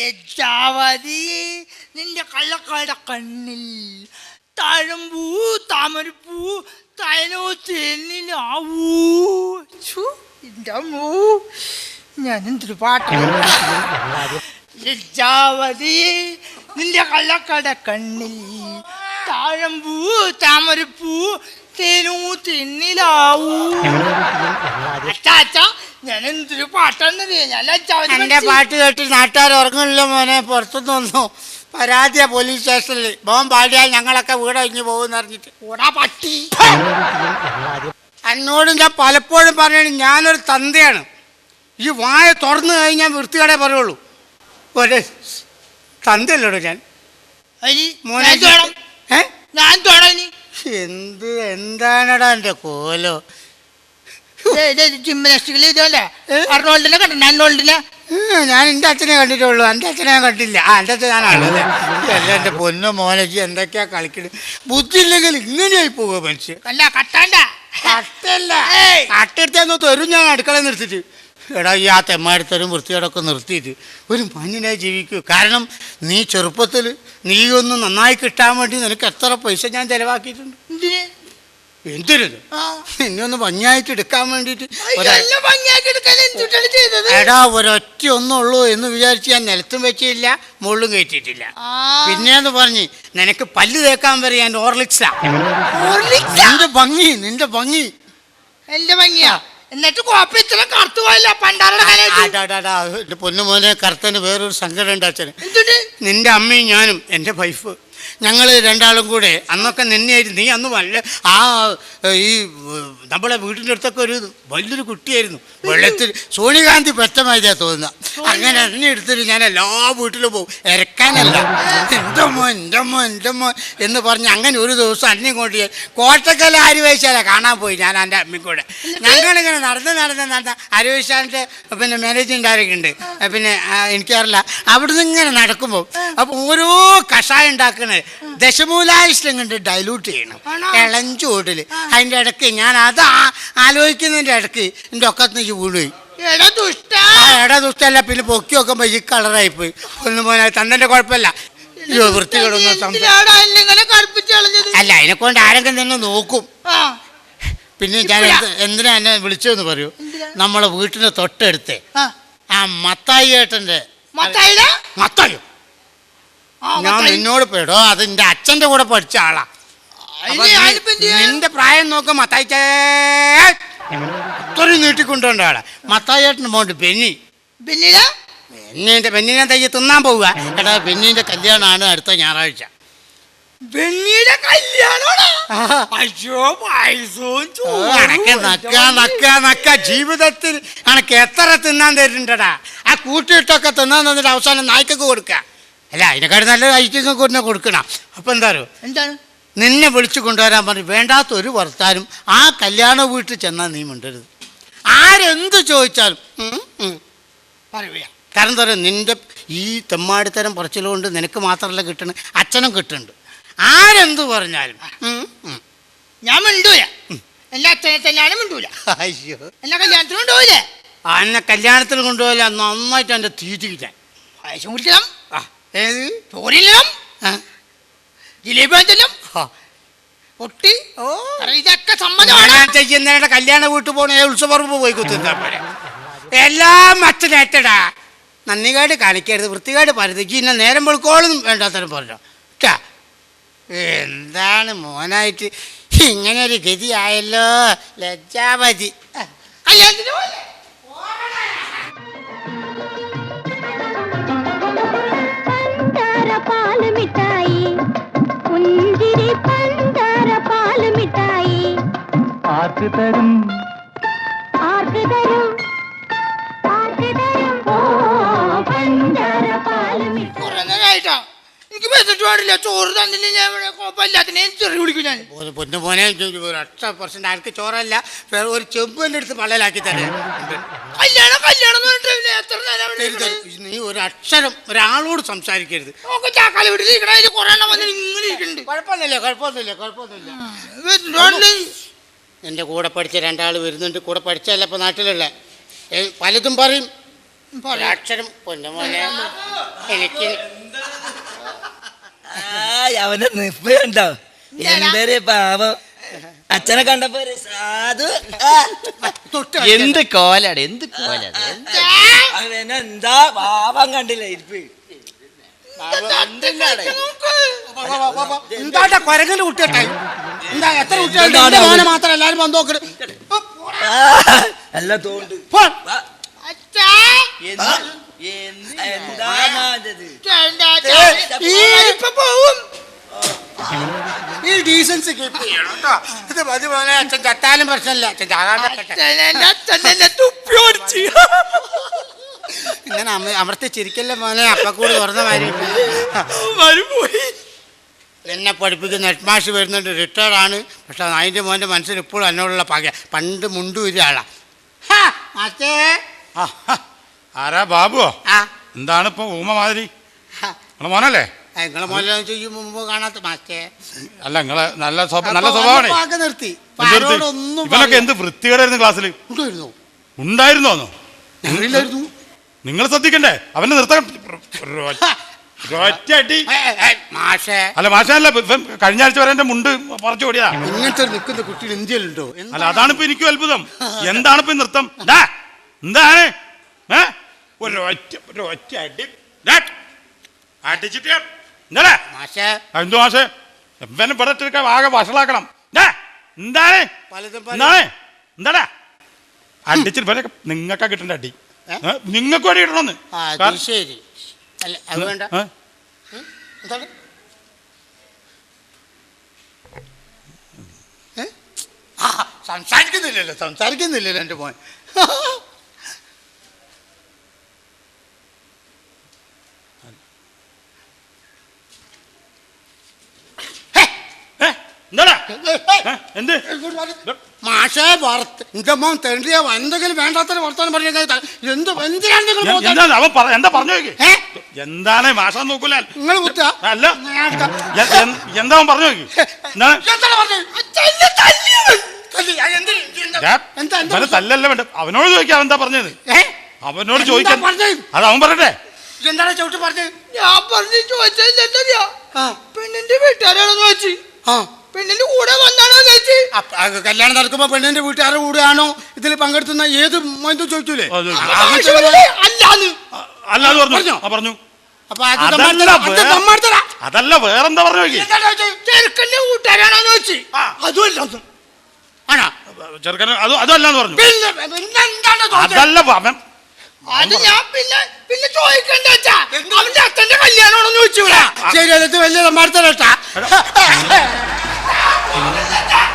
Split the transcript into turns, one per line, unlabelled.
ലജ്ജാവതി നിന്റെ കള്ളക്കാരുടെ കണ്ണിൽ താഴമ്പൂ താമരപ്പൂ തലോ അമ്മൂ ഞാൻ എന്തൊരു പാട്ടാണ്. ലജ്ജാവതി നിന്റെ കള്ളക്കാരുടെ കണ്ണിൽ താഴമ്പൂ താമരപ്പൂ തേനൂ തിന്നിലാവൂ. ഞാൻ എന്തൊരു പാട്ടാണെന്നറിയാം ഞാൻ
എന്റെ പാട്ട് കേട്ട് നാട്ടുകാർ ഉറങ്ങുന്നില്ല മോനെ പുറത്തുനിന്ന് വന്നു. പരാതിയാ പോലീസ് സ്റ്റേഷനിൽ ബോം പാടിയാൽ ഞങ്ങളൊക്കെ വീടൊഴിഞ്ഞു പോകുന്ന അറിഞ്ഞിട്ട്.
പട്ടി.
എന്നോട് ഞാൻ പലപ്പോഴും പറയണ ഞാനൊരു തന്തയാണ്. ഈ വായ തുറന്നു കഴിഞ്ഞാൽ വൃത്തികടെ പറയുള്ളൂ. ഒരു തന്തയല്ലോടോ ഞാൻ? മോനെ
ഞാൻ തുടങ്ങി
എന്ത് എന്താണടാ എന്റെ കോലോ?
ജിംനാസ്റ്റിക്കൽ ഇതല്ലേ
ഞാൻ എന്റെ അച്ഛനെ കണ്ടിട്ടുള്ളൂ. എന്റെ അച്ഛനെ ഞാൻ കണ്ടില്ല ആ എന്റെ അച്ഛൻ ഞാനാണത് എല്ലാം എന്റെ പൊന്നോ മോനജി എന്തൊക്കെയാ കളിക്കണത് ബുദ്ധിയില്ലെങ്കിൽ ഇങ്ങനെയായി പോകുക മനുഷ്യൻ
കണ്ട കട്ടാണ്ട.
കട്ടല്ല. കട്ടെടുത്തെന്ന് തരും ഞാൻ അടുക്കള നിർത്തിട്ട് എടാ ഈ ആ തെമ്മാടിത്തരും വൃത്തിയോടൊക്കെ നിർത്തിയിട്ട് ഒരു മഞ്ഞിനായി ജീവിക്കൂ. കാരണം നീ ചെറുപ്പത്തിൽ നീ ഒന്ന് നന്നായി കിട്ടാൻ വേണ്ടി നിനക്ക് എത്ര പൈസ ഞാൻ ചെലവാക്കിയിട്ടുണ്ട്?
എന്തിന്?
എന്തിനത്. നിന്നെ ഒന്ന് ഭംഗിയായിട്ട് എടുക്കാൻ വേണ്ടിയിട്ട് എടാ ഒരൊറ്റ ഒന്നുള്ളൂ എന്ന് വിചാരിച്ച് ഞാൻ നിലത്തും വെച്ചില്ല മുകളിലും കയറ്റിയിട്ടില്ല. പിന്നെന്ന് പറഞ്ഞ് നിനക്ക് പല്ല് തേക്കാൻ വരെ ഞാൻ ഓർലിക്സാ? നിന്റെ ഭംഗി നിന്റെ ഭംഗി.
എന്റെ ഭംഗിയാ? എന്നിട്ട് കോപ്പ ഇത്ര കറുത്തു പോയില്ല പണ്ടാരുടെ
പൊന്നുമോനെ കറുത്തന് വേറൊരു സങ്കടം ഉണ്ട് അച്ഛന്. നിന്റെ അമ്മയും ഞാനും എന്റെ വൈഫ് ഞങ്ങൾ രണ്ടാളും കൂടെ അന്നൊക്കെ നിന്നെയായിരുന്നു. നീ അന്ന് വല്ല ആ ഈ നമ്മളെ വീടിന്റെ അടുത്തൊക്കെ ഒരു വലിയൊരു കുട്ടിയായിരുന്നു. വെള്ളത്തിൽ സോണികാന്തി പെറ്റമായിട്ടാ തോന്നുക അങ്ങനെ എന്നെ എടുത്തിട്ട് ഞാൻ എല്ലാ വീട്ടിലും പോകും. ഇരക്കാനല്ല എന്റെ മോൻ എന്റെ മോൻ എന്റെ എന്ന് പറഞ്ഞ് അങ്ങനെ ഒരു ദിവസം അന്നെ കൊണ്ട് കോട്ടക്കൽ ആര്യവൈശാല കാണാൻ പോയി ഞാൻ എന്റെ അമ്മയും കൂടെ. ഞങ്ങളിങ്ങനെ നടന്ന് നടന്ന് നടന്ന് ആര്യവേശാലിന്റെ പിന്നെ മാനേജിങ് ഡയറക്ടർ ഉണ്ട്. പിന്നെ എനിക്കറിയില്ല. അവിടുന്ന് ഇങ്ങനെ നടക്കുമ്പോൾ അപ്പോൾ ഓരോ കഷായം ഉണ്ടാക്കണത് ദശമൂലായിഷ്ടം കണ്ട് ഡൈലൂട്ട് ചെയ്യണം? ഇളഞ്ചൂടിൽ അതിന്റെ ഇടയ്ക്ക് ഞാൻ അത് ആലോചിക്കുന്നതിന്റെ ഇടയ്ക്ക് എന്റെ ഒക്കത്ത് നിന്ന് വീണുപോയി
എടാ
ദുഷ്ടല്ല പിന്നെ പൊക്കി നോക്കുമ്പോ ഈ കളറായി പോയി. ഒന്നും പോലെ തന്നെ കുഴപ്പമില്ല. വൃത്തികളൊന്നും അല്ല അതിനെ കൊണ്ട് ആരെങ്കിലും തന്നെ നോക്കും. പിന്നെ ഞാൻ എന്തിനാ എന്നെ വിളിച്ചതെന്ന് പറയൂ? നമ്മളെ വീട്ടിന്റെ തൊട്ടടുത്ത്
ആ.
മത്തായി
ഏട്ടന്റെ
മത്തായോ. ഞാൻ നിന്നോട് പേടോ അത് എന്റെ അച്ഛന്റെ കൂടെ പഠിച്ച ആളാ. അപ്പൊ നീ-? നിന്റെ പ്രായം നോക്ക മത്തായി ഇത്രയും നീട്ടിക്കൊണ്ടുണ്ട് ആളെ. മത്തായേട്ടന് മോണ്ട് ബെന്നി.
പിന്നീട്
ബെന്നിന്റെ ബെന്നിനെ തയ്യ തിന്നാൻ പോവുക. എടാ ബെന്നിന്റെ കല്യാണമാണ് അടുത്ത ഞായറാഴ്ച.
ബെന്നിയുടെ കല്യാണോടാ
ആഹാ.
അയ്യോ പായസവും
അനക്ക് നക്ക നക്ക നക്ക. ജീവിതത്തിൽ അനക്ക് എത്ര തിന്നാൻ തരുന്നുണ്ടടാ. ആ കൂട്ടിയിട്ടൊക്കെ തിന്നാൻ തന്നിട്ട് അവസാനം നായ്ക്കൊക്കെ കൊടുക്ക. അല്ല അതിനെക്കാട് നല്ല ഐറ്റങ്ങൾക്ക് തന്നെ കൊടുക്കണം. അപ്പം എന്താ പറയുക
എന്താണ്?
നിന്നെ വിളിച്ചു കൊണ്ടുവരാൻ പറഞ്ഞു വേണ്ടാത്ത ഒരു വർത്താനും ആ കല്യാണ വീട്ടിൽ ചെന്നാൽ നീ മിണ്ടരുത്. ആരെന്ത് ചോദിച്ചാലും.
പറയുക
കാരണം എന്താ പറയുക നിന്റെ ഈ തെമ്മാടിത്തരം പറച്ചിലുകൊണ്ട് നിനക്ക് മാത്രമല്ല കിട്ടണ അച്ഛനും കിട്ടുന്നുണ്ട് ആരെന്ത് പറഞ്ഞാലും.
ഞാൻ മിണ്ടൂല. എന്റെ അച്ഛനെ തന്നെയാണ് മിണ്ടൂല.
അയ്യോ.
എന്നെ കല്യാണത്തിന് കൊണ്ടുപോയില്ലേ
ആ, എന്നെ കല്യാണത്തിന് കൊണ്ടുപോയില്ല നന്നായിട്ട്
എന്റെ കുടിക്കണം.
ആ ഏത്?
ചോറില്ലണം
ആ,
ജിലേബി വാങ്ങിച്ചല്ലോ
ആ.
പൊട്ടി.
ഓ.
ഇതൊക്കെ സമ്മതമാണ്.
ഞാൻ ചെയ്യുന്നതിന്റെ കല്യാണ വീട്ടിൽ പോണേ ഉത്സവപ്പറമ്പ് പോയി കുത്തിരുന്നാ പോരെ. എല്ലാം അച്ഛനേറ്റടാ നന്ദികേട് കാണിക്കരുത് വൃത്തികാട് പരുത്. ഇന്നെ നേരം വെളുക്കോളും വേണ്ടാത്തരം പറഞ്ഞോ. ട്ടാ. എന്താണ് മോനായിട്ട് ഇങ്ങനെ ഒരു ഗതിയായല്ലോ. ലജ്ജാവതി.
കല്യാണത്തിന്
പാൽ? పాలు మిఠాయి పుంజిరి పందార
పాలు మిఠాయి பார்த்து தரும் പാടില്ല ചോറ് തന്നില്ല ഞാൻ ഇവിടെ കുഴപ്പമില്ലാത്തിനെ ചെറിയ കുടിക്കും ഞാൻ.
പൊന്ന പൊന്നു ഒരു ഒറ്റ പെർസെന്റ് ആർക്ക് ചോറല്ല വേറെ ഒരു ചെമ്പിന്റെ അടുത്ത് പള്ളലാക്കി തരാം.
കല്യാണം കല്യാണം എന്ന് പറഞ്ഞിട്ട് പിന്നെ എത്ര നേരം അവിടെ?
നീ ഒരു അക്ഷരം ഒരാളോട് സംസാരിക്കരുത്.
എന്റെ ചാക്കാല വീട്ടിൽ ഇരിക്കണ അതിൽ കുറെ എണ്ണം വന്ന് ഇങ്ങനെ ഇരിക്കുന്നുണ്ട്
കുഴപ്പമൊന്നുമില്ല കുഴപ്പമൊന്നുമില്ല കുഴപ്പമൊന്നുമില്ല.
വെച്ചിട്ട് പാടില്ല.
എന്റെ കൂടെ പഠിച്ച രണ്ടാൾ വരുന്നുണ്ട് കൂടെ പഠിച്ചല്ല ഇപ്പൊ നാട്ടിലുള്ള. ഏ, പലതും പറയും. ഒരക്ഷരം പൊന്നമോനെ എനിക്ക്
ആയ്, അവനെ നിപ്പ് കണ്ടോ? എന്തൊരു പാവം. അച്ഛനെ കണ്ടപ്പോ ഒരു സാധു.
എന്ത് കോലാണ് എന്ത് കോലാണ് എന്ത്?
അവനെന്താ പാവം കണ്ടില്ല ഇരിപ്പ്?
എന്താ കൊരങ്ങന്റെ കുട്ടിയട്ടെ? എന്താ എത്ര മോനെ മാത്രം എല്ലാരും വന്ന് നോക്കണ്
ആ, നല്ല തോണ്ട്.
ഈ ഇപ്പൊ പോവും.
ഈ ഡീസൻസി കീപ്പ് ചെയ്യണം കേട്ടോ? ഇത് മതി മോനെ അച്ഛൻ ചത്താലും പ്രശ്നമില്ല. അച്ഛൻ ഇങ്ങനെ അമർത്തി ചിരിക്കല്ലേ മോനെ? അപ്പക്കൂട് തുറന്ന
മരുപോയി
എന്നെ പഠിപ്പിക്കുന്ന ഹെഡ് മാഷ് വരുന്നുണ്ട്. റിട്ടയർഡ് ആണ്. പക്ഷെ അതിന്റെ മോന്റെ മനസ്സിൽ ഇപ്പോഴും എന്നോടുള്ള പക പണ്ട് മുണ്ടു ഇരാളാ മാസ്റ്റേ.
ആരാ ബാബുവോ? എന്താണ് ഇപ്പൊ ഊമ മാതിരി. നിങ്ങളെ മോനല്ലേ?
നിങ്ങളെ മോനെ മുമ്പ് കാണാത്ത മാസ്റ്റേ
അല്ല നിങ്ങളെ നല്ല നല്ല സ്വഭാവമാണേ.
നിർത്തി.
നിർത്തി? ഇവനൊക്കെ എന്ത് വൃത്തികേടായിരുന്നു ക്ലാസ്സിൽ
ഉണ്ടായിരുന്നു
ഉണ്ടായിരുന്നോന്നോ നിങ്ങൾ ശ്രദ്ധിക്കണ്ടേ? അവനെ നിർത്താൻ ഒറ്റ അടി
ഏ, ഏ, മാഷേ.
അല്ല മാഷല്ല കഴിഞ്ഞ ആഴ്ച വരെ എന്റെ മുണ്ട് പറിച്ചു ഓടിയാ
ഇങ്ങനത്തെ നിൽക്കുന്ന കുട്ടികൾ ഇന്ത്യയിലുണ്ടോ?
അല്ല അതാണ് ഇപ്പൊ എനിക്കും അത്ഭുതം. എന്താണ് ഇപ്പൊ നൃത്തം? എന്താണ്? ഏ? കിട്ടണ്ട അടി. നിങ്ങക്ക് അടിച്ചിട്ട് എന്താ
മാഷേ.
എന്തു മാഷേ? ഇവനെ ഇവിടെ ഇട്ടിരിക്കാൻ ആകെ വഷളാക്കണം. ദാ, എന്താണ്?
പലതും പല-
എന്താണ്? എന്താടാ അടിച്ചിട്ട് ഇവനൊക്കെ നിങ്ങൾക്കാ കിട്ടേണ്ട അടി? നിങ്ങൾക്ക്
ശരി? ആ, സംസാരിക്കുന്നില്ലല്ലോ സംസാരിക്കുന്നില്ലല്ലോ എന്റെ മോൻ
ഏ? എന്താടാ ഏ? എന്ത്?
മാഷേ വറുത്ത്. എന്റെ മോൻ തെണ്ടിയ എന്തെങ്കിലും വേണ്ടാത്ത വർത്താനം പറഞ്ഞു എന്ത് എന്തിനാണ്
അവൻ പറ- എന്താ പറഞ്ഞു എന്താണ് മാസം നോക്കൂല
നിങ്ങൾ
അല്ല. എന്താ അവൻ പറഞ്ഞു നോക്കി? തല്ലല്ല വേണ്ട. അവനോട് ചോദിക്കാം എന്താ പറഞ്ഞത്? അവനോട് ചോദിക്കാൻ? അത് അവൻ പറയട്ടെ.
എന്താണ് ചവിട്ട് പറഞ്ഞത്?
ഞാൻ പറഞ്ഞു ചോദിച്ചറിയാ
ആ.
പെണ്ണിന്റെ വീട്ടുകാരാണെന്ന് വെച്ച്
ആ.
പെണ്ണിന്റെ കൂടെ വന്നാണോ
ചേച്ചി? കല്യാണം നടക്കുമ്പോ പെണ്ണിന്റെ വീട്ടുകാരുടെ കൂടെയാണോ ഇതിൽ പങ്കെടുത്തുന്ന ഏത് മൊയ്തും ചോദിച്ചൂലേ
അല്ലാന്ന്.
പറഞ്ഞു. അതല്ല വേറെന്താ പറഞ്ഞു?
ചെറുക്കന്റെ കൂട്ടുകാരാണോന്ന് വെച്ച്
ആ, അതുമല്ല ഒന്നും. ആണോ?
ചെറുക്കൻ അത് അതല്ലാന്ന് പറഞ്ഞു.
പിന്നെ പിന്നെ എന്താണ് ചോദിച്ചത്?
അതല്ല
അത് ഞാൻ പിന്നെ പിന്നെ ചോദിക്കണ്ട വെച്ചാ അവന്റെ അച്ഛന്റെ കല്യാണം ചോദിച്ചു
ശരി അത് വലിയ സമ്മാനത്തരട്ടാ อย่างนั้น
แหละจ้า